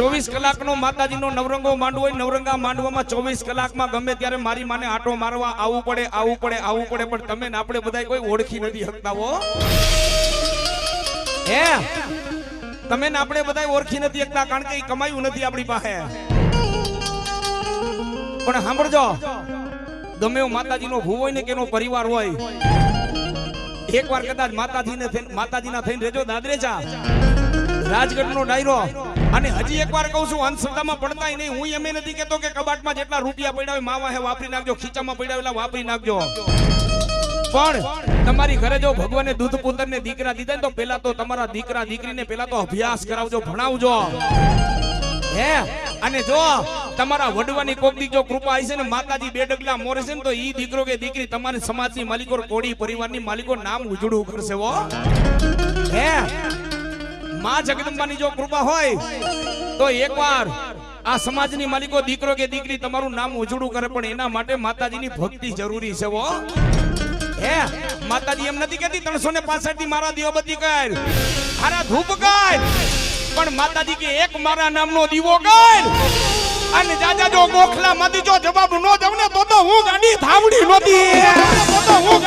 ચોવીસ કલાકનો માતાજીનો નવરંગો માંડવો હોય, નવરંગા માંડવામાં ચોવીસ કલાકમાં ગમે ત્યારે મારી માને આટો મારવા આવવું પડે આવવું પડે આવવું પડે, પણ તમે આપણે બધા કોઈ ઓળખી નથી શકતા હો. હે? તમે ને આપણે બધા ઓળખી નથી શકતા, કારણ કે એ કમાયું નથી આપણી પાસે. પણ સાંભળજો, ગમે એવો માતાજીનો ભૂ હોય ને કે પરિવાર હોય, એકવાર કદાચ માતાજીને માતાજીના થઈને રેજો દાદરેજા રાજગઢનો ડાયરો અને હજી એકવાર કહું છું, અંધશ્રદ્ધામાં પડતા નહીં. હું એમ નથી કહેતો કે કબાટમાં જેટલા રૂપિયા પડ્યા હોય, માવા હે, વાપરી નાખજો, ખીચામાં પડ્યા એટલા વાપરી નાખજો. પણ તમારી ઘરે જો ભગવાને દૂધ પુત્રને દીકરા દીધા ને તો પેલા તો તમારા દીકરા દીકરીને પેલા તો અભ્યાસ કરાવજો, ભણાવજો. હે? અને જો તમારા વડવાની કોકની જો કૃપા હશે ને, માતાજી બે ડગલા મોરે છે ને, તો ઈ દીકરો કે દીકરી તમારી સમાજની માલિકો કોડી પરિવારની માલિકો નામ ઉજળું કરશે હો. હે? માં જગદંબાની જો કૃપા હોય, તો એકવાર આ સમાજની માલિકો દીકરો કે દીકરી તમારું નામ ઉજળું કરે, પણ એના માટે માતાજીની ભક્તિ જરૂરી છે વો હે, માતાજી એમ નથી કહેતી, ત્રણસો ને પાસઠથી મારા દીવાબત્તી કર હારા ધૂપ કર પણ માતાજી કે એક મારા નામનો દીવો કર અને જાજા જો ગોખલા માંથી જો જવાબ નો દઉં ને, તો તો હું ગાડી થાવડી નહોતી. તો તો હું